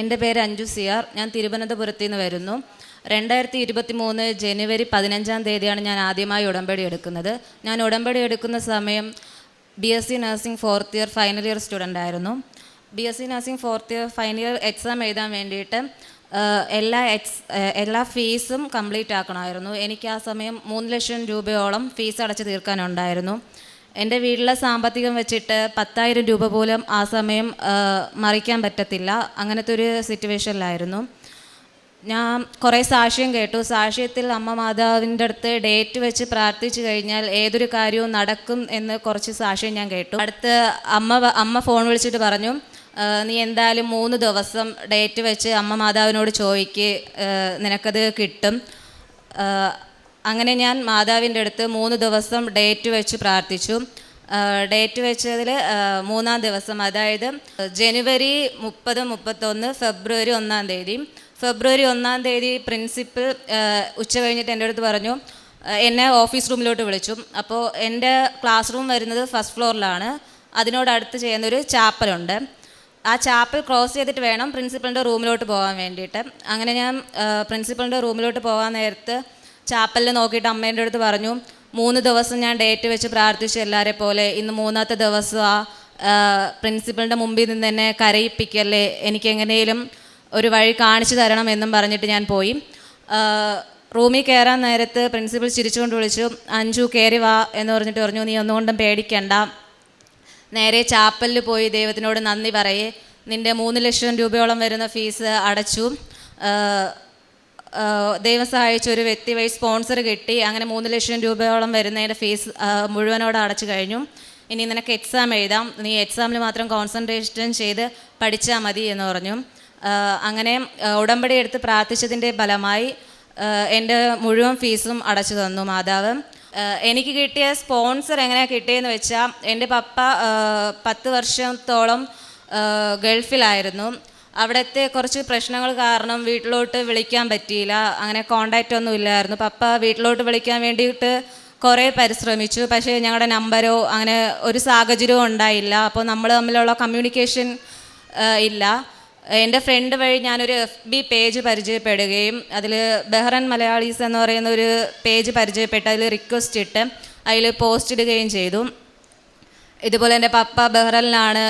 എന്റെ പേര് അഞ്ജു സിയാർ. ഞാൻ തിരുവനന്തപുരത്ത് നിന്ന് വരുന്നു. രണ്ടായിരത്തി ഇരുപത്തി മൂന്ന് ജനുവരി പതിനഞ്ചാം തീയതിയാണ് ഞാൻ ആദ്യമായി ഉടമ്പടി എടുക്കുന്നത്. ഞാൻ ഉടമ്പടി എടുക്കുന്ന സമയം B S C nursing fourth year final year student ആയിരുന്നു. B S C nursing fourth year final year exam എഴുതാൻ വേണ്ടിയിട്ട് എല്ലാ എക്സ് എല്ലാ ഫീസും കംപ്ലീറ്റ് ആക്കണമായിരുന്നു. എനിക്ക് ആ സമയം മൂന്ന് ലക്ഷം രൂപയോളം ഫീസ് അടച്ച് തീർക്കാനുണ്ടായിരുന്നു. എന്റെ വീട്ടിലെ സാമ്പത്തികം വെച്ചിട്ട് പത്തായിരം രൂപ പോലും ആ സമയം മറിക്കാൻ പറ്റത്തില്ല. അങ്ങനത്തെ ഒരു സിറ്റുവേഷനിലായിരുന്നു. ഞാൻ കുറേ സാക്ഷ്യം കേട്ടു. സാക്ഷ്യത്തിൽ അമ്മ മാതാവിന്റെ അടുത്ത് ഡേറ്റ് വെച്ച് പ്രാർത്ഥിച്ചു കഴിഞ്ഞാൽ ഏതൊരു കാര്യവും നടക്കും എന്ന് കുറച്ച് സാക്ഷ്യം ഞാൻ കേട്ടു. അടുത്ത് അമ്മ അമ്മ ഫോൺ വിളിച്ചിട്ട് പറഞ്ഞു നീ എന്തായാലും മൂന്ന് ദിവസം ഡേറ്റ് വെച്ച് അമ്മ മാതാവിനോട് ചോദിക്ക് നിനക്കത് കിട്ടും. അങ്ങനെ ഞാൻ മാതാവിന്റെ അടുത്ത് മൂന്ന് ദിവസം ഡേറ്റ് വെച്ച് പ്രാർത്ഥിച്ചു. ഡേറ്റ് വെച്ചതിൽ മൂന്നാം ദിവസം അതായത് ജനുവരി മുപ്പത് മുപ്പത്തൊന്ന് ഫെബ്രുവരി ഒന്നാം തീയതി. ഫെബ്രുവരി ഒന്നാം തീയതി പ്രിൻസിപ്പൽ ഉച്ച കഴിഞ്ഞിട്ട് എന്റെ അടുത്ത് പറഞ്ഞു എന്നെ ഓഫീസ് റൂമിലോട്ട് വിളിച്ചു. അപ്പോൾ എന്റെ ക്ലാസ് റൂം വരുന്നത് ഫസ്റ്റ് ഫ്ലോറിലാണ്. അതിനോടടുത്ത് ചെയ്യുന്നൊരു ചാപ്പലുണ്ട്. ആ ചാപ്പൽ ക്രോസ് ചെയ്തിട്ട് വേണം പ്രിൻസിപ്പളിന്റെ റൂമിലോട്ട് പോകാൻ വേണ്ടിയിട്ട്. അങ്ങനെ ഞാൻ പ്രിൻസിപ്പളിന്റെ റൂമിലോട്ട് പോകാൻ നേരത്ത് ചാപ്പലിൽ നോക്കിയിട്ട് അമ്മേന്റെ അടുത്ത് പറഞ്ഞു മൂന്ന് ദിവസം ഞാൻ ഡേറ്റ് വെച്ച് പ്രാർത്ഥിച്ചു എല്ലാവരെ പോലെ ഇന്ന് മൂന്നാമത്തെ ദിവസം ആ പ്രിൻസിപ്പളിന്റെ മുമ്പിൽ നിന്ന് എന്നെ കരയിപ്പിക്കല്ലേ എനിക്ക് എങ്ങനെയും ഒരു വഴി കാണിച്ചു തരണം എന്നും പറഞ്ഞിട്ട് ഞാൻ പോയി. റൂമിൽ കയറാൻ നേരത്ത് പ്രിൻസിപ്പൽ ചിരിച്ചുകൊണ്ട് വിളിച്ചു അഞ്ചു കയറി വാ എന്ന് പറഞ്ഞിട്ട് പറഞ്ഞു നീ ഒന്നുകൊണ്ടും പേടിക്കണ്ട. നേരെ ചാപ്പലിൽ പോയി ദൈവത്തിനോട് നന്ദി പറയേ. നിന്റെ മൂന്ന് ലക്ഷം രൂപയോളം വരുന്ന ഫീസ് അടച്ചു. ദൈവം സഹായിച്ച ഒരു വ്യക്തി വഴി സ്പോൺസർ കിട്ടി. അങ്ങനെ മൂന്ന് ലക്ഷം രൂപയോളം വരുന്നതിന്റെ ഫീസ് മുഴുവനോട് അടച്ചു കഴിഞ്ഞു. ഇനി നിനക്ക് എക്സാം എഴുതാം. നീ എക്സാമിൽ മാത്രം കോൺസെൻട്രേഷൻ ചെയ്ത് പഠിച്ചാൽ മതി എന്ന് പറഞ്ഞു. അങ്ങനെ ഉടമ്പടി എടുത്ത് പ്രാർത്ഥിച്ചതിന്റെ ഫലമായി എന്റെ മുഴുവൻ ഫീസും അടച്ചു തന്നു മാതാവ്. എനിക്ക് കിട്ടിയ സ്പോൺസർ എങ്ങനെയാണ് കിട്ടിയെന്ന് വെച്ചാൽ എന്റെ പപ്പ പത്ത് വർഷത്തോളം ഗൾഫിലായിരുന്നു. അവിടുത്തെ കുറച്ച് പ്രശ്നങ്ങൾ കാരണം വീട്ടിലോട്ട് വിളിക്കാൻ പറ്റിയില്ല. അങ്ങനെ കോണ്ടാക്റ്റ് ഒന്നും ഇല്ലായിരുന്നു. പപ്പ വീട്ടിലോട്ട് വിളിക്കാൻ വേണ്ടിയിട്ട് കുറേ പരിശ്രമിച്ചു. പക്ഷേ ഞങ്ങളുടെ നമ്പരോ അങ്ങനെ ഒരു സാഹചര്യവും ഉണ്ടായില്ല. അപ്പോൾ നമ്മൾ തമ്മിലുള്ള കമ്മ്യൂണിക്കേഷൻ ഇല്ല. എന്റെ ഫ്രണ്ട് വഴി ഞാനൊരു എഫ് ബി പേജ് പരിചയപ്പെടുകയും അതിൽ ബെഹ്റൻ മലയാളീസ് എന്ന് പറയുന്ന ഒരു പേജ് പരിചയപ്പെട്ട് അതിൽ റിക്വസ്റ്റ് ഇട്ട് അതിൽ പോസ്റ്റ് ഇടുകയും ചെയ്തു. ഇതുപോലെ എന്റെ പപ്പ ബഹ്റലിനാണ്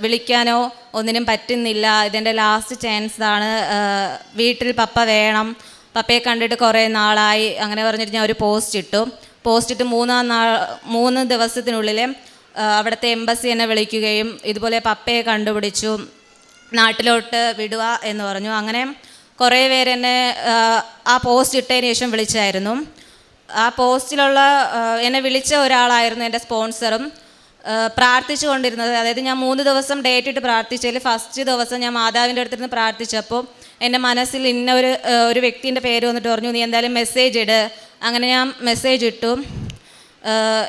വിളിക്കാനോ ഒന്നിനും പറ്റുന്നില്ല. ഇതെന്റെ ലാസ്റ്റ് ചാൻസ് ആണ്. വീട്ടിൽ പപ്പ വേണം. പപ്പയെ കണ്ടിട്ട് കുറേ നാളായി. അങ്ങനെ പറഞ്ഞിട്ട് ഞാൻ ഒരു പോസ്റ്റ് ഇട്ടു. പോസ്റ്റ് ഇട്ട് മൂന്നാം നാൾ മൂന്ന് ദിവസത്തിനുള്ളിൽ അവിടുത്തെ എംബസി എന്നെ വിളിക്കുകയും ഇതുപോലെ പപ്പയെ കണ്ടുപിടിച്ചു. നാട്ടിലോട്ട് വിടുക എന്ന് പറഞ്ഞു. അങ്ങനെ കുറേ പേര് എന്നെ ആ, പോസ്റ്റ് ഇട്ടതിന് ശേഷം വിളിച്ചായിരുന്നു. ആ പോസ്റ്റിലുള്ള എന്നെ വിളിച്ച ഒരാളായിരുന്നു എന്റെ സ്പോൺസറും പ്രാർത്ഥിച്ചു കൊണ്ടിരുന്നത് അതായത് ഞാൻ മൂന്ന് ദിവസം ഡേറ്റ് ഇട്ട് പ്രാർത്ഥിച്ചതിൽ ഫസ്റ്റ് ദിവസം ഞാൻ മാതാവിന്റെ അടുത്തിരുന്ന് പ്രാർത്ഥിച്ചപ്പോൾ എന്റെ മനസ്സിൽ ഇന്ന ഒരു ഒരു വ്യക്തിന്റെ പേര് വന്നിട്ട് പറഞ്ഞു നീ എന്തായാലും മെസ്സേജ് ഇട്. അങ്ങനെ ഞാൻ മെസ്സേജ് ഇട്ടു.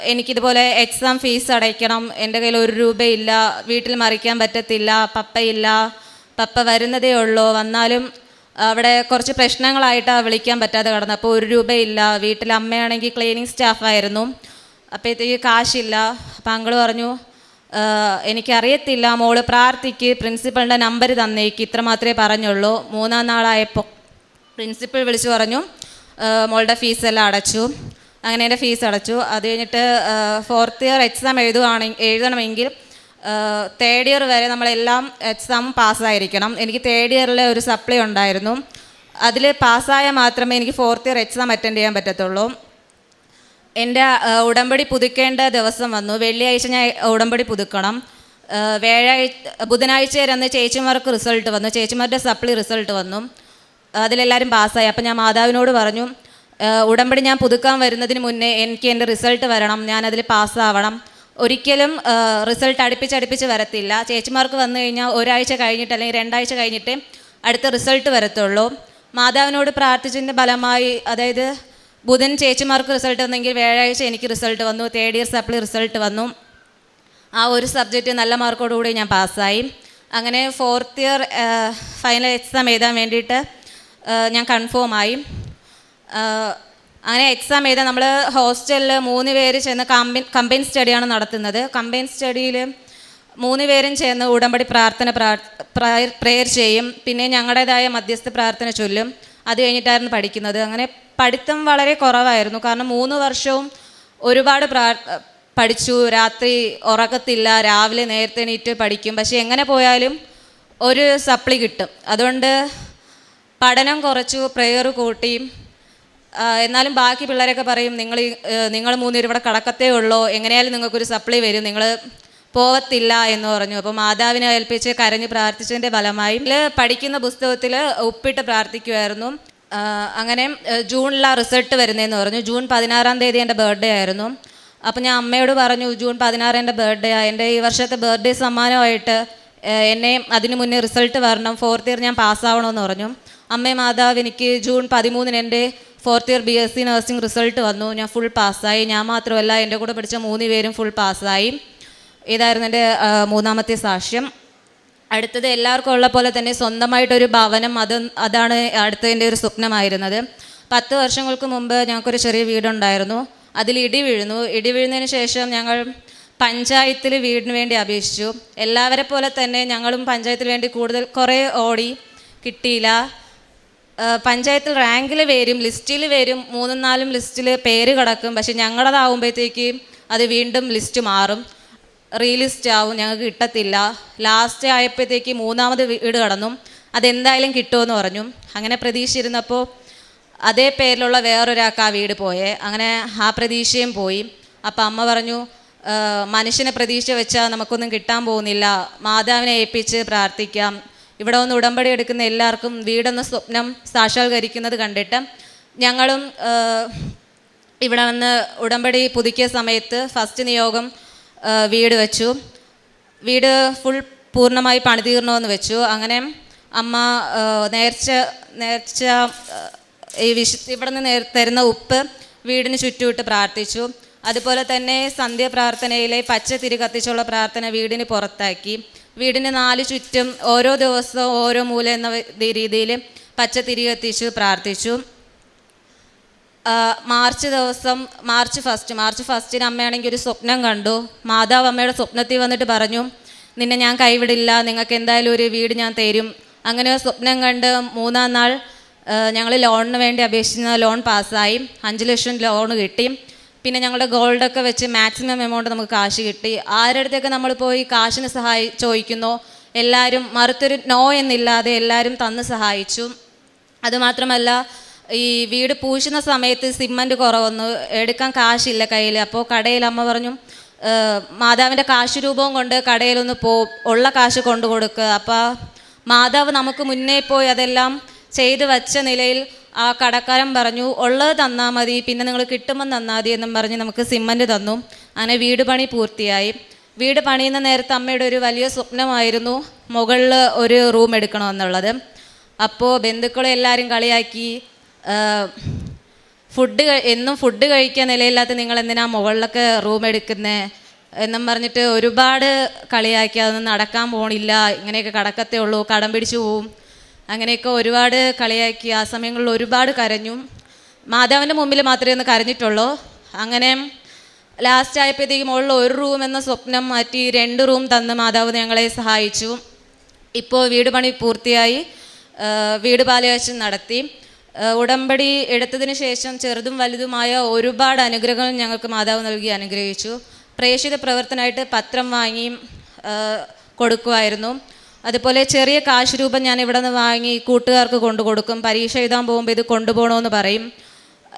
എനിക്കിതുപോലെ എക്സാം ഫീസ് അടയ്ക്കണം. എന്റെ കയ്യിൽ ഒരു രൂപയില്ല. വീട്ടിൽ മറിക്കാൻ പറ്റത്തില്ല. പപ്പയില്ല. പപ്പ വരുന്നതേ ഉള്ളൂ. വന്നാലും അവിടെ കുറച്ച് പ്രശ്നങ്ങളായിട്ടാണ് വിളിക്കാൻ പറ്റാതെ കിടന്നത് അപ്പോൾ ഒരു രൂപയില്ല. വീട്ടിൽ അമ്മയാണെങ്കിൽ ക്ലീനിങ് സ്റ്റാഫായിരുന്നു അപ്പോഴത്തേക്ക് കാശില്ല. അപ്പം അങ്കിൾ പറഞ്ഞു എനിക്കറിയത്തില്ല മോൾ പ്രാർത്ഥിക്ക് പ്രിൻസിപ്പളിന്റെ നമ്പർ തന്നേക്ക് ഇത്ര മാത്രമേ പറഞ്ഞുള്ളൂ. മൂന്നാം നാളായപ്പോൾ പ്രിൻസിപ്പൾ വിളിച്ചു പറഞ്ഞു "ആ, മോളുടെ ഫീസെല്ലാം അടച്ചു. അങ്ങനെ എന്റെ ഫീസ് അടച്ചു. അത് കഴിഞ്ഞിട്ട് ഫോർത്ത് ഇയർ എക്സാം എഴുതുകയാണെങ്കിൽ എഴുതണമെങ്കിൽ തേർഡ് ഇയർ വരെ നമ്മളെല്ലാം എക്സാം പാസ്സായിരിക്കണം. എനിക്ക് തേർഡ് ഇയറിലെ ഒരു സപ്ലൈ ഉണ്ടായിരുന്നു. അതിൽ പാസ്സായാൽ മാത്രമേ എനിക്ക് ഫോർത്ത് ഇയർ എക്സാം അറ്റൻഡ് ചെയ്യാൻ പറ്റത്തുള്ളൂ. എന്റെ ഉടമ്പടി പുതുക്കേണ്ട ദിവസം വന്നു. വെള്ളിയാഴ്ച ഞാൻ ഉടമ്പടി പുതുക്കണം. വ്യാഴാഴ്ച ബുധനാഴ്ച അന്ന് ചേച്ചിമാർക്ക് റിസൾട്ട് വന്നു. ചേച്ചിമാരുടെ സപ്ലി റിസൾട്ട് വന്നു. അതിലെല്ലാവരും പാസ്സായി അപ്പം ഞാൻ മാതാവിനോട് പറഞ്ഞു ഉടമ്പടി ഞാൻ പുതുക്കാൻ വരുന്നതിന് മുന്നേ എനിക്ക് എന്റെ റിസൾട്ട് വരണം. ഞാൻ അതിൽ പാസ്സാവണം ഒരിക്കലും റിസൾട്ട് അടുപ്പിച്ചടുപ്പിച്ച് വരത്തില്ല. ചേച്ചിമാർക്ക് വന്നു കഴിഞ്ഞാൽ ഒരാഴ്ച കഴിഞ്ഞിട്ട് അല്ലെങ്കിൽ രണ്ടാഴ്ച കഴിഞ്ഞിട്ട് അടുത്ത റിസൾട്ട് വരത്തുള്ളൂ. മാതാവിനോട് പ്രാർത്ഥിച്ചതിന്റെ ഫലമായി അതായത് ബുധൻ ചേച്ചിമാർക്ക് റിസൾട്ട് വന്നെങ്കിൽ വ്യാഴാഴ്ച എനിക്ക് റിസൾട്ട് വന്നു. തേർഡ് ഇയർ സപ്ലി റിസൾട്ട് വന്നു. ആ ഒരു സബ്ജക്റ്റ് നല്ല മാർക്കോടുകൂടി ഞാൻ പാസ്സായി അങ്ങനെ ഫോർത്ത് ഇയർ ഫൈനൽ എക്സാം എഴുതാൻ വേണ്ടിയിട്ട് ഞാൻ കൺഫേം ആയി. അങ്ങനെ എക്സാം എഴുതാൻ നമ്മൾ ഹോസ്റ്റലിൽ മൂന്ന് പേര് ചെന്ന് കമ്പൈൻ കമ്പൈൻ സ്റ്റഡിയാണ് നടത്തുന്നത്. കമ്പൈൻ സ്റ്റഡിയിൽ മൂന്ന് പേരും ചേർന്ന് ഉടമ്പടി പ്രാർത്ഥന പ്രെയർ ചെയ്യും. പിന്നെ ഞങ്ങളുടേതായ മധ്യസ്ഥ പ്രാർത്ഥന ചൊല്ലും. അത് കഴിഞ്ഞിട്ടായിരുന്നു പഠിക്കുന്നത്. അങ്ങനെ പഠിത്തം വളരെ കുറവായിരുന്നു. കാരണം മൂന്ന് വർഷവും ഒരുപാട് പ്രാ പഠിച്ചു. രാത്രി ഉറക്കത്തില്ല. രാവിലെ നേരത്തെ എണീറ്റ് പഠിക്കും. പക്ഷെ എങ്ങനെ പോയാലും ഒരു സപ്ലി കിട്ടും. അതുകൊണ്ട് പഠനം കുറച്ചു പ്രെയർ കൂട്ടി. എന്നാലും ബാക്കി പിള്ളേരൊക്കെ പറയും നിങ്ങൾ നിങ്ങൾ മൂന്നുപേരും ഇവിടെ കടക്കത്തേ ഉള്ളൂ. എങ്ങനെയായാലും നിങ്ങൾക്കൊരു സപ്ലി വരും. നിങ്ങൾ പോകത്തില്ല എന്ന് പറഞ്ഞു. അപ്പോൾ മാതാവിനെ ഏൽപ്പിച്ച് കരഞ്ഞ് പ്രാർത്ഥിച്ചതിന്റെ ഫലമായി പഠിക്കുന്ന പുസ്തകത്തിൽ ഉപ്പിട്ട് പ്രാർത്ഥിക്കുമായിരുന്നു അങ്ങനെ ജൂണിലാണ് റിസൾട്ട് വരുന്നതെന്ന് പറഞ്ഞു. ജൂൺ പതിനാറാം തീയതി എന്റെ ബർത്ത്ഡേ ആയിരുന്നു. അപ്പോൾ ഞാൻ അമ്മയോട് പറഞ്ഞു ജൂൺ പതിനാറ് എന്റെ ബർത്ത്ഡേ ആ എന്റെ ഈ വർഷത്തെ ബർത്ത്ഡേ സമ്മാനമായിട്ട് എന്നെ അതിന് മുന്നേ റിസൾട്ട് വരണം. ഫോർത്ത് ഇയർ ഞാൻ പാസ്സാവണമെന്ന് പറഞ്ഞു. അമ്മേ മാതാവ് എനിക്ക് ജൂൺ പതിമൂന്നിന് എന്റെ fourth year B S C nursing result വന്നു. ഞാൻ ഫുൾ പാസ്സായി. ഞാൻ മാത്രമല്ല എന്റെ കൂടെ പഠിച്ച മൂന്ന് പേരും ഫുൾ പാസ്സായി. ഇതായിരുന്നു എന്റെ മൂന്നാമത്തെ സാക്ഷ്യം. അടുത്തത് എല്ലാവർക്കും ഉള്ള പോലെ തന്നെ സ്വന്തമായിട്ടൊരു ഭവനം അത് അതാണ് അടുത്തതിന്റെ ഒരു സ്വപ്നമായിരുന്നത്. പത്ത് വർഷങ്ങൾക്ക് മുമ്പ് ഞങ്ങൾക്കൊരു ചെറിയ വീടുണ്ടായിരുന്നു. അതിൽ ഇടി വീഴുന്നു. ഇടി വീഴുന്നതിന് ശേഷം ഞങ്ങൾ പഞ്ചായത്തിൽ വീടിന് വേണ്ടി അപേക്ഷിച്ചു. എല്ലാവരെ പോലെ തന്നെ ഞങ്ങളും പഞ്ചായത്തിന് വേണ്ടി കൂടുതൽ കുറേ ഓടി കിട്ടിയില്ല. പഞ്ചായത്തിൽ റാങ്കിൽ വരും ലിസ്റ്റിൽ വരും മൂന്നും നാലും ലിസ്റ്റിൽ പേര് കിടക്കും. പക്ഷെ ഞങ്ങളതാവുമ്പോഴത്തേക്ക് അത് വീണ്ടും ലിസ്റ്റ് മാറും. റീലിസ്റ്റ് ആവും ഞങ്ങൾക്ക് കിട്ടത്തില്ല. ലാസ്റ്റ് ആയപ്പോഴത്തേക്ക് മൂന്നാമത് വീട് കടന്നു. അതെന്തായാലും കിട്ടുമെന്ന് പറഞ്ഞു. അങ്ങനെ പ്രതീക്ഷിച്ചിരുന്നപ്പോൾ അതേ പേരിലുള്ള വേറൊരാൾക്ക് ആ വീട് പോയേ. അങ്ങനെ ആ പ്രതീക്ഷയും പോയി. അപ്പം അമ്മ പറഞ്ഞു "ആ, മനുഷ്യനെ പ്രതീക്ഷ വെച്ചാൽ നമുക്കൊന്നും കിട്ടാൻ പോകുന്നില്ല. മാതാവിനെ ഏൽപ്പിച്ച് പ്രാർത്ഥിക്കാം. ഇവിടെ ഒന്ന് ഉടമ്പടി എടുക്കുന്ന എല്ലാവർക്കും വീടെന്ന സ്വപ്നം സാക്ഷാത്കരിക്കുന്നത് കണ്ടിട്ട് ഞങ്ങളും ഇവിടെ വന്ന് ഉടമ്പടി പുതുക്കിയ സമയത്ത് ഫസ്റ്റ് നിയോഗം വീട് വെച്ചു. വീട് ഫുൾ പൂർണമായി പണിതീർണമെന്ന് വെച്ചു. അങ്ങനെ അമ്മ നേർച്ച നേർച്ച ഈ വിശു ഇവിടെ നിന്ന് തരുന്ന ഉപ്പ് വീടിന് ചുറ്റുമിട്ട് പ്രാർത്ഥിച്ചു. അതുപോലെ തന്നെ സന്ധ്യ പ്രാർത്ഥനയിലെ പച്ച തിരി കത്തിച്ചുള്ള പ്രാർത്ഥന വീടിന് പുറത്താക്കി. വീടിന് നാല് ചുറ്റും ഓരോ ദിവസവും ഓരോ മൂല എന്ന രീതിയിൽ പച്ച തിരി കത്തിച്ചു പ്രാർത്ഥിച്ചു. മാർച്ച് ദിവസം മാർച്ച് ഫസ്റ്റ് മാർച്ച് ഫസ്റ്റിന് അമ്മയാണെങ്കിൽ ഒരു സ്വപ്നം കണ്ടു. മാതാവ് അമ്മയുടെ സ്വപ്നത്തിൽ വന്നിട്ട് പറഞ്ഞു നിന്നെ ഞാൻ കൈവിടില്ല നിങ്ങൾക്ക് എന്തായാലും ഒരു വീട് ഞാൻ തരും. അങ്ങനെ സ്വപ്നം കണ്ട് മൂന്നാം നാൾ ഞങ്ങൾ ലോണിന് വേണ്ടി അപേക്ഷിച്ച ലോൺ പാസ്സായി. അഞ്ച് ലക്ഷം ലോൺ കിട്ടി. പിന്നെ ഞങ്ങളുടെ ഗോൾഡൊക്കെ വെച്ച് മാക്സിമം എമൗണ്ട് നമുക്ക് കാശ് കിട്ടി. ആരുടെ അടുത്തൊക്കെ നമ്മൾ പോയി കാശിന് സഹായി ചോദിക്കുന്നു. എല്ലാവരും മറുത്തൊരു നോ എന്നില്ലാതെ എല്ലാവരും തന്ന് സഹായിച്ചു. അതുമാത്രമല്ല ഈ വീട് പൂശുന്ന സമയത്ത് സിമന്റ് കുറവൊന്നു എടുക്കാൻ കാശില്ല കയ്യിൽ. അപ്പോൾ കടയിൽ അമ്മ പറഞ്ഞു "ഏഹ്, മാതാവിന്റെ കാശ് രൂപവും കൊണ്ട് കടയിലൊന്ന് പോ ഉള്ള കാശ് കൊണ്ടു കൊടുക്കുക അപ്പോൾ മാതാവ് നമുക്ക് മുന്നേ പോയി അതെല്ലാം ചെയ്തു വച്ച നിലയിൽ ആ കടക്കാരൻ പറഞ്ഞു ഉള്ളത് തന്നാൽ മതി പിന്നെ നിങ്ങൾ കിട്ടുമ്പോൾ തന്നാൽ മതി എന്നും പറഞ്ഞ് നമുക്ക് സിമന്റ് തന്നു. അങ്ങനെ വീട് പണി പൂർത്തിയായി. വീട് പണിയുന്ന നേരത്ത് അമ്മയുടെ ഒരു വലിയ സ്വപ്നമായിരുന്നു മുകളിൽ ഒരു റൂം എടുക്കണമെന്നുള്ളത്. അപ്പോൾ ബന്ധുക്കളെ എല്ലാവരും കളിയാക്കി. ഫുഡ് എന്നും ഫുഡ് കഴിക്കാൻ നിലയില്ലാത്ത നിങ്ങൾ എന്തിനാ മുകളിലൊക്കെ റൂം എടുക്കുന്നത് എന്നും പറഞ്ഞിട്ട് ഒരുപാട് കളിയാക്കി അതൊന്നും നടക്കാൻ പോണില്ല. ഇങ്ങനെയൊക്കെ കടക്കത്തേ ഉള്ളൂ. കടം പിടിച്ചു പോവും. അങ്ങനെയൊക്കെ ഒരുപാട് കളിയാക്കി ആ സമയങ്ങളിൽ ഒരുപാട് കരഞ്ഞു. മാതാവിന്റെ മുമ്പിൽ മാത്രമേ ഒന്ന് കരഞ്ഞിട്ടുള്ളൂ. അങ്ങനെ ലാസ്റ്റ് ആയപ്പോഴത്തേക്കും മുകളിൽ ഒരു റൂം എന്ന സ്വപ്നം മാറ്റി രണ്ട് റൂം തന്ന് മാതാവ് ഞങ്ങളെ സഹായിച്ചു. ഇപ്പോൾ വീട് പണി പൂർത്തിയായി. വീട് പാലുകാച്ചം നടത്തി. ഉടമ്പടി എടുത്തതിന് ശേഷം ചെറുതും വലുതുമായ ഒരുപാട് അനുഗ്രഹങ്ങൾ ഞങ്ങൾക്ക് മാതാവ് നൽകി അനുഗ്രഹിച്ചു. പ്രേക്ഷിത പ്രവർത്തനമായിട്ട് പത്രം വാങ്ങിയും കൊടുക്കുമായിരുന്നു. അതുപോലെ ചെറിയ കാശ് രൂപം ഞാൻ ഇവിടെ നിന്ന് വാങ്ങി കൂട്ടുകാർക്ക് കൊണ്ടു കൊടുക്കും. പരീക്ഷ എഴുതാൻ പോകുമ്പോൾ ഇത് കൊണ്ടുപോകണമെന്ന് പറയും.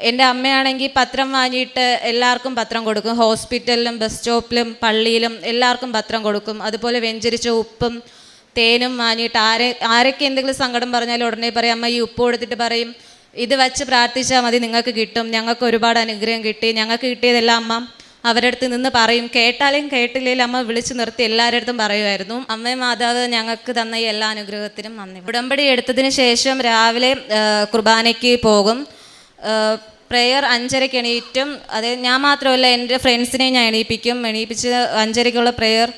എന്റെ അമ്മയാണെങ്കിൽ പത്രം വാങ്ങിയിട്ട് എല്ലാവർക്കും പത്രം കൊടുക്കും. ഹോസ്പിറ്റലിലും ബസ് സ്റ്റോപ്പിലും പള്ളിയിലും എല്ലാവർക്കും പത്രം കൊടുക്കും. അതുപോലെ വെഞ്ചരിച്ച ഉപ്പും തേനും വാങ്ങിയിട്ട് ആരെ ആരൊക്കെ എന്തെങ്കിലും സങ്കടം പറഞ്ഞാൽ ഉടനെ പറയും അമ്മ ഈ ഉപ്പ് കൊടുത്തിട്ട് പറയും. ഇത് വച്ച് പ്രാർത്ഥിച്ചാൽ മതി നിങ്ങൾക്ക് കിട്ടും. ഞങ്ങൾക്ക് ഒരുപാട് അനുഗ്രഹം കിട്ടി. ഞങ്ങൾക്ക് കിട്ടിയതെല്ലാം അമ്മ അവരുടെ അടുത്ത് നിന്ന് പറയും. കേട്ടാലും കേട്ടില്ലേലും അമ്മ വിളിച്ചു നിർത്തി എല്ലാവരുടെ അടുത്തും പറയുമായിരുന്നു. അമ്മയും മാതാവ് ഞങ്ങൾക്ക് തന്ന ഈ എല്ലാ അനുഗ്രഹത്തിനും നന്ദി. ഉടമ്പടി എടുത്തതിന് ശേഷം രാവിലെ കുർബാനയ്ക്ക് പോകും. പ്രെയർ അഞ്ചരയ്ക്ക് എണീറ്റും. അത് ഞാൻ മാത്രമല്ല എന്റെ ഫ്രണ്ട്സിനെ ഞാൻ എണീപ്പിക്കും. എണീപ്പിച്ച് അഞ്ചരയ്ക്കുള്ള പ്രെയർ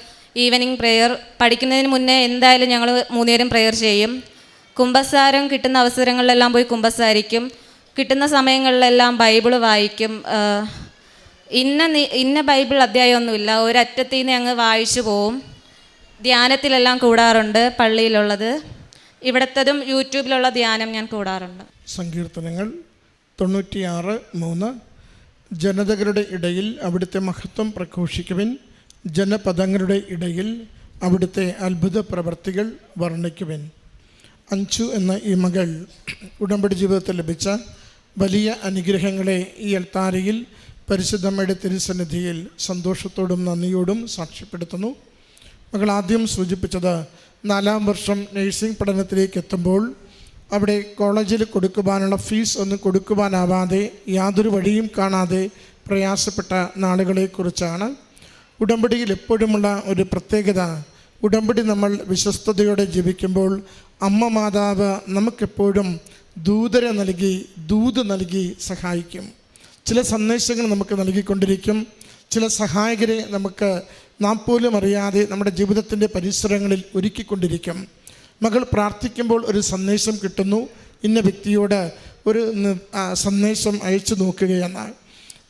ഈവനിങ് പ്രെയർ പഠിക്കുന്നതിന് മുന്നേ എന്തായാലും ഞങ്ങൾ മൂന്നുപേരും പ്രെയർ ചെയ്യും. കുംഭസാരം കിട്ടുന്ന അവസരങ്ങളിലെല്ലാം പോയി കുംഭസാരിക്കും. കിട്ടുന്ന സമയങ്ങളിലെല്ലാം ബൈബിൾ വായിക്കും. ഇന്ന ഇന്ന ബൈബിൾ അധ്യായമൊന്നുമില്ല. ഒരറ്റത്തിൽ നിന്ന് അങ്ങ് വായിച്ചു പോവും. ധ്യാനത്തിലെല്ലാം കൂടാറുണ്ട് പള്ളിയിലുള്ളത്. ഇവിടത്തതും യൂട്യൂബിലുള്ള ധ്യാനം ഞാൻ കൂടാറുണ്ട്. സങ്കീർത്തനങ്ങൾ തൊണ്ണൂറ്റിയാറ് മൂന്ന്. ജനതകളുടെ ഇടയിൽ അവിടുത്തെ മഹത്വം പ്രഘോഷിക്കുവിൻ. ജനപദങ്ങളുടെ ഇടയിൽ അവിടുത്തെ അത്ഭുത പ്രവർത്തികൾ വർണിക്കുവിൻ. അഞ്ചു എന്ന ഈ മകൾ ഉടമ്പടി ജീവിതത്തിൽ ലഭിച്ച വലിയ അനുഗ്രഹങ്ങളെ ഈ അൽത്താരയിൽ പരിശുദ്ധമ്മയുടെ തിരുസന്നിധിയിൽ സന്തോഷത്തോടും നന്ദിയോടും സാക്ഷ്യപ്പെടുത്തുന്നു. മകൾ ആദ്യം സൂചിപ്പിച്ചത് നാലാം വർഷം നഴ്സിംഗ് പഠനത്തിലേക്ക് എത്തുമ്പോൾ അവിടെ കോളേജിൽ കൊടുക്കുവാനുള്ള ഫീസ് ഒന്നും കൊടുക്കുവാനാവാതെ യാതൊരു വഴിയും കാണാതെ പ്രയാസപ്പെട്ട നാളുകളെക്കുറിച്ചാണ്. ഉടമ്പടിയിൽ എപ്പോഴുമുള്ള ഒരു പ്രത്യേകത ഉടമ്പടി നമ്മൾ വിശ്വസ്തയോടെ ജീവിക്കുമ്പോൾ അമ്മ മാതാവ് നമുക്കെപ്പോഴും ദൂതരെ നൽകി ദൂത് നൽകി സഹായിക്കും. ചില സന്ദേശങ്ങൾ നമുക്ക് നൽകിക്കൊണ്ടിരിക്കും. ചില സഹായകരെ നമുക്ക് നാം പോലും അറിയാതെ നമ്മുടെ ജീവിതത്തിന്റെ പരിസരങ്ങളിൽ ഒരുക്കിക്കൊണ്ടിരിക്കും. മകൾ പ്രാർത്ഥിക്കുമ്പോൾ ഒരു സന്ദേശം കിട്ടുന്നു. ഇന്ന വ്യക്തിയോട് ഒരു സന്ദേശം അയച്ചു നോക്കുകയെന്ന്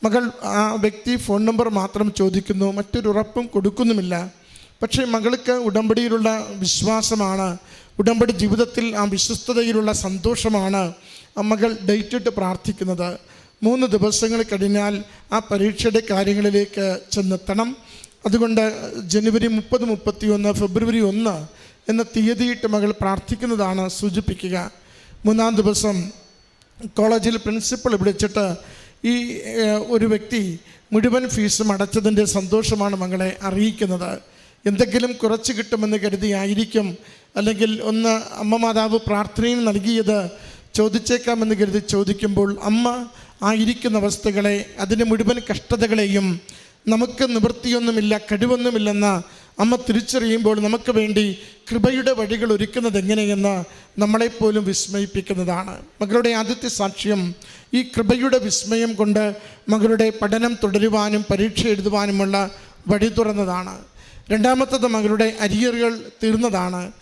മകൾ ആ വ്യക്തി ഫോൺ നമ്പർ മാത്രം ചോദിക്കുന്നു. മറ്റൊരു ഉറപ്പും കൊടുക്കുന്നുമില്ല. പക്ഷേ മകൾക്ക് ഉടമ്പടിയിലുള്ള വിശ്വാസമാണ് ഉടമ്പടി ജീവിതത്തിൽ ആ വിശ്വസ്തതയിലുള്ള സന്തോഷമാണ് മകൾ ഡേറ്റിട്ട് പ്രാർത്ഥിക്കുന്നത്. മൂന്ന് ദിവസങ്ങൾ കഴിഞ്ഞാൽ ആ പരീക്ഷയുടെ കാര്യങ്ങളിലേക്ക് ചെന്നെത്തണം. അതുകൊണ്ട് ജനുവരി മുപ്പത് മുപ്പത്തിയൊന്ന് ഫെബ്രുവരി ഒന്ന് എന്ന തീയതിയിട്ട് മകൾ പ്രാർത്ഥിക്കുന്നതാണ് സൂചിപ്പിക്കുക. മൂന്നാം ദിവസം കോളേജിൽ പ്രിൻസിപ്പൾ വിളിച്ചിട്ട് ഈ ഒരു വ്യക്തി മുഴുവൻ ഫീസും അടച്ചതിന്റെ സന്തോഷമാണ് മകളെ അറിയിക്കുന്നത്. എന്തെങ്കിലും കുറച്ച് കിട്ടുമെന്ന് കരുതിയായിരിക്കും. അല്ലെങ്കിൽ ഒന്ന് അമ്മ മാതാവ് പ്രാർത്ഥനയിൽ നൽകിയത് ചോദിച്ചേക്കാമെന്ന് കരുതി ചോദിക്കുമ്പോൾ അമ്മ ആയിരിക്കുന്ന അവസ്ഥകളെ അതിന്റെ മുഴുവൻ കഷ്ടതകളെയും നമുക്ക് നിവൃത്തിയൊന്നുമില്ല കഴിവൊന്നുമില്ലെന്ന് അമ്മ തിരിച്ചറിയുമ്പോൾ നമുക്ക് വേണ്ടി കൃപയുടെ വഴികൾ ഒരുക്കുന്നത് എങ്ങനെയെന്ന് നമ്മളെപ്പോലും വിസ്മയിപ്പിക്കുന്നതാണ്. മകളുടെ ആദ്യത്തെ സാക്ഷ്യം ഈ കൃപയുടെ വിസ്മയം കൊണ്ട് മകളുടെ പഠനം തുടരുവാനും പരീക്ഷ എഴുതുവാനുമുള്ള വഴി തുറന്നതാണ്. രണ്ടാമത്തത് മകളുടെ അരിയറുകൾ തീർന്നതാണ്.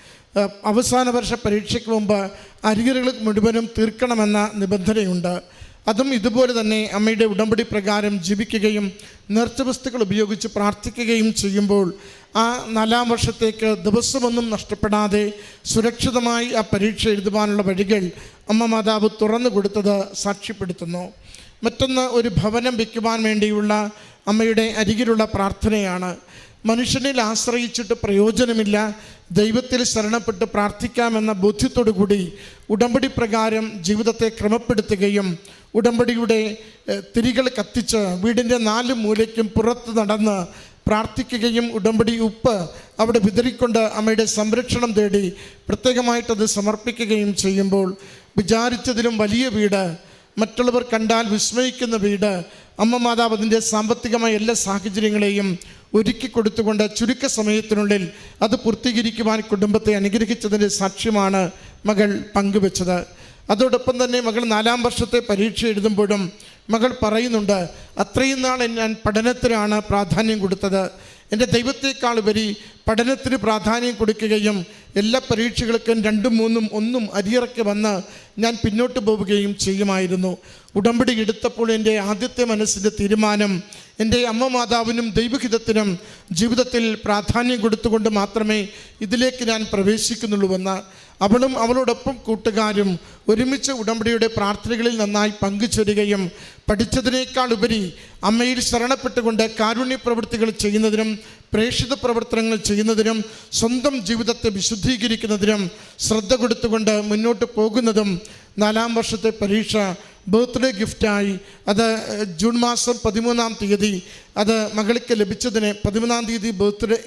അവസാന വർഷ പരീക്ഷയ്ക്ക് മുമ്പ് അരിയറുകൾ മുഴുവനും തീർക്കണമെന്ന നിബന്ധനയുണ്ട്. അതും ഇതുപോലെ തന്നെ അമ്മയുടെ ഉടമ്പടി പ്രകാരം ജീവിക്കുകയും നേർച്ച വസ്തുക്കൾ ഉപയോഗിച്ച് പ്രാർത്ഥിക്കുകയും ചെയ്യുമ്പോൾ ആ നാലാം വർഷത്തേക്ക് ദിവസമൊന്നും നഷ്ടപ്പെടാതെ സുരക്ഷിതമായി ആ പരീക്ഷ എഴുതുവാനുള്ള വഴികൾ അമ്മ മാതാവ് തുറന്നു കൊടുത്തത് സാക്ഷ്യപ്പെടുത്തുന്നു. മറ്റൊന്ന് ഒരു ഭവനം വയ്ക്കുവാൻ വേണ്ടിയുള്ള അമ്മയുടെ അരികിലുള്ള പ്രാർത്ഥനയാണ്. മനുഷ്യനിൽ ആശ്രയിച്ചിട്ട് പ്രയോജനമില്ല ദൈവത്തിൽ ശരണപ്പെട്ട് പ്രാർത്ഥിക്കാമെന്ന ബോധ്യത്തോടു കൂടി ഉടമ്പടി പ്രകാരം ജീവിതത്തെ ക്രമപ്പെടുത്തുകയും ഉടമ്പടിയുടെ തിരികൾ കത്തിച്ച് വീടിന്റെ നാല് മൂലയ്ക്കും പുറത്ത് നടന്ന് പ്രാർത്ഥിക്കുകയും ഉടമ്പടി ഉപ്പ് അവിടെ വിതറിക്കൊണ്ട് അമ്മയുടെ സംരക്ഷണം തേടി പ്രത്യേകമായിട്ടത് സമർപ്പിക്കുകയും ചെയ്യുമ്പോൾ വിചാരിച്ചതിലും വലിയ വീട് മറ്റുള്ളവർ കണ്ടാൽ വിസ്മയിക്കുന്ന വീട് അമ്മ മാതാവതിന്റെ സാമ്പത്തികമായ എല്ലാ സാഹചര്യങ്ങളെയും ഒരുക്കി കൊടുത്തുകൊണ്ട് ചുരുക്ക സമയത്തിനുള്ളിൽ അത് പൂർത്തീകരിക്കുവാൻ കുടുംബത്തെ അനുഗ്രഹിച്ചതിന്റെ സാക്ഷ്യമാണ് മകൾ പങ്കുവെച്ചത്. അതോടൊപ്പം തന്നെ മകൾ നാലാം വർഷത്തെ പരീക്ഷ എഴുതുമ്പോഴും മകൾ പറയുന്നുണ്ട് അത്രയും നാൾ ഞാൻ പഠനത്തിനാണ് പ്രാധാന്യം കൊടുത്തത്. എന്റെ ദൈവത്തെക്കാൾ ഉപരി പഠനത്തിന് പ്രാധാന്യം കൊടുക്കുകയും എല്ലാ പരീക്ഷകൾക്കും രണ്ടും മൂന്നും ഒന്നും അരിയിറക്കി വന്ന് ഞാൻ പിന്നോട്ട് പോവുകയും ചെയ്യുമായിരുന്നു. ഉടമ്പടി എടുത്തപ്പോൾ എന്റെ ആദ്യത്തെ മനസ്സിന്റെ തീരുമാനം എന്റെ അമ്മ മാതാവിനും ദൈവഹിതത്തിനും ജീവിതത്തിൽ പ്രാധാന്യം കൊടുത്തുകൊണ്ട് മാത്രമേ ഇതിലേക്ക് ഞാൻ പ്രവേശിക്കുന്നുള്ളൂവെന്ന് അവളും അവളോടൊപ്പം കൂട്ടുകാരും ഒരുമിച്ച് ഉടമ്പടിയുടെ പ്രാർത്ഥനകളിൽ നന്നായി പങ്കുചേരുകയും പഠിച്ചതിനേക്കാൾ ഉപരി അമ്മയിൽ ശരണപ്പെട്ടുകൊണ്ട് കാരുണ്യ പ്രവൃത്തികൾ ചെയ്യുന്നതിനും പ്രേക്ഷിത പ്രവർത്തനങ്ങൾ ചെയ്യുന്നതിനും സ്വന്തം ജീവിതത്തെ വിശുദ്ധീകരിക്കുന്നതിനും ശ്രദ്ധ കൊടുത്തുകൊണ്ട് മുന്നോട്ട് പോകുന്നതും നാലാം വർഷത്തെ പരീക്ഷ ബർത്ത്ഡേ ഗിഫ്റ്റായി. അത് ജൂൺ മാസം പതിമൂന്നാം തീയതി. അത് മകൾക്ക് ലഭിച്ചതിന് പതിമൂന്നാം തീയതി ബർത്ത്ഡേ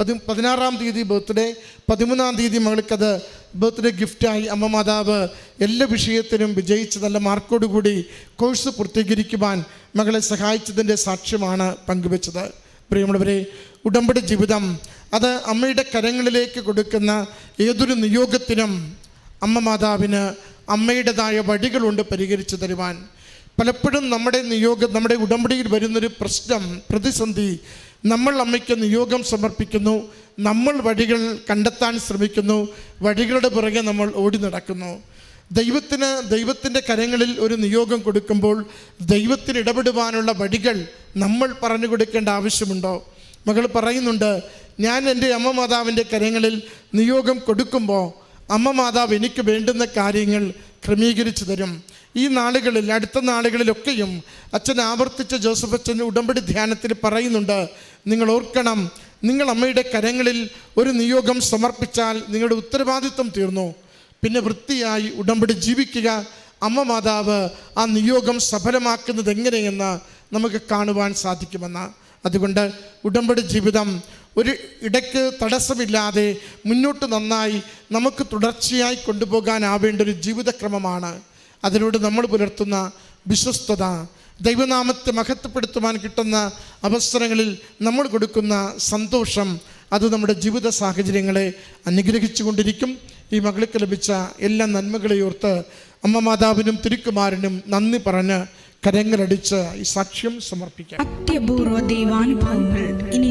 പതി പതിനാറാം തീയതി ബർത്ത്ഡേ പതിമൂന്നാം തീയതി മകൾക്കത് ബർത്ത്ഡേ ഗിഫ്റ്റായി. അമ്മ മാതാവ് എല്ലാ വിഷയത്തിനും വിജയിച്ച് നല്ല മാർക്കോടുകൂടി കോഴ്സ് പൂർത്തീകരിക്കുവാൻ മകളെ സഹായിച്ചതിന്റെ സാക്ഷ്യമാണ് പങ്കുവെച്ചത്. പ്രിയമുള്ളവരെ ഉടമ്പടി ജീവിതം അത് അമ്മയുടെ കരങ്ങളിലേക്ക് കൊടുക്കുന്ന ഏതൊരു നിയോഗത്തിനും അമ്മ മാതാവിന് അമ്മയുടേതായ വഴികളുണ്ട് പരിഹരിച്ചു തരുവാൻ. പലപ്പോഴും നമ്മുടെ നിയോഗം നമ്മുടെ ഉടമ്പടിയിൽ വരുന്നൊരു പ്രശ്നം പ്രതിസന്ധി നമ്മൾ അമ്മയ്ക്ക് നിയോഗം സമർപ്പിക്കുന്നു നമ്മൾ വഴികൾ കണ്ടെത്താൻ ശ്രമിക്കുന്നു വഴികളുടെ പുറകെ നമ്മൾ ഓടി നടക്കുന്നു. ദൈവത്തിന് ദൈവത്തിന്റെ കരങ്ങളിൽ ഒരു നിയോഗം കൊടുക്കുമ്പോൾ ദൈവത്തിന് ഇടപെടുവാനുള്ള വഴികൾ നമ്മൾ പറഞ്ഞു കൊടുക്കേണ്ട ആവശ്യമുണ്ടോ? മകൾ പറയുന്നുണ്ട് ഞാൻ എന്റെ അമ്മ മാതാവിന്റെ കരങ്ങളിൽ നിയോഗം കൊടുക്കുമ്പോൾ അമ്മ മാതാവ് എനിക്ക് വേണ്ടുന്ന കാര്യങ്ങൾ ക്രമീകരിച്ചു തരും. ഈ നാളുകളിൽ അടുത്ത നാളുകളിലൊക്കെയും അച്ഛൻ ആവർത്തിച്ച ജോസഫ് അച്ഛൻ ഉടമ്പടി ധ്യാനത്തിൽ പറയുന്നുണ്ട് നിങ്ങൾ ഓർക്കണം നിങ്ങൾ അമ്മയുടെ കരങ്ങളിൽ ഒരു നിയോഗം സമർപ്പിച്ചാൽ നിങ്ങളുടെ ഉത്തരവാദിത്വം തീർന്നു. പിന്നെ വൃത്തിയായി ഉടമ്പടി ജീവിക്കുക. അമ്മ മാതാവ് ആ നിയോഗം സഫലമാക്കുന്നത് എങ്ങനെയെന്ന് നമുക്ക് കാണുവാൻ സാധിക്കുമെന്ന്. അതുകൊണ്ട് ഉടമ്പടി ജീവിതം ഒരു ഇടയ്ക്ക് തടസ്സമില്ലാതെ മുന്നോട്ട് നന്നായി നമുക്ക് തുടർച്ചയായി കൊണ്ടുപോകാനാവേണ്ട ഒരു ജീവിതക്രമമാണ്. അതിലൂടെ നമ്മൾ പുലർത്തുന്ന വിശ്വസ്തത ദൈവനാമത്തെ മഹത്വപ്പെടുത്തുവാൻ കിട്ടുന്ന അവസരങ്ങളിൽ നമ്മൾ കൊടുക്കുന്ന സന്തോഷം അത് നമ്മുടെ ജീവിത സാഹചര്യങ്ങളെ അനുഗ്രഹിച്ചു കൊണ്ടിരിക്കും ഈ മകൾക്ക് ലഭിച്ച എല്ലാ നന്മകളെയോർത്ത് അമ്മ മാതാവിനും തിരുക്കുമാരനും നന്ദി പറഞ്ഞ് കരങ്ങളടിച്ച് ഈ സാക്ഷ്യം സമർപ്പിക്കാം. അത്യപൂർവ ഇനി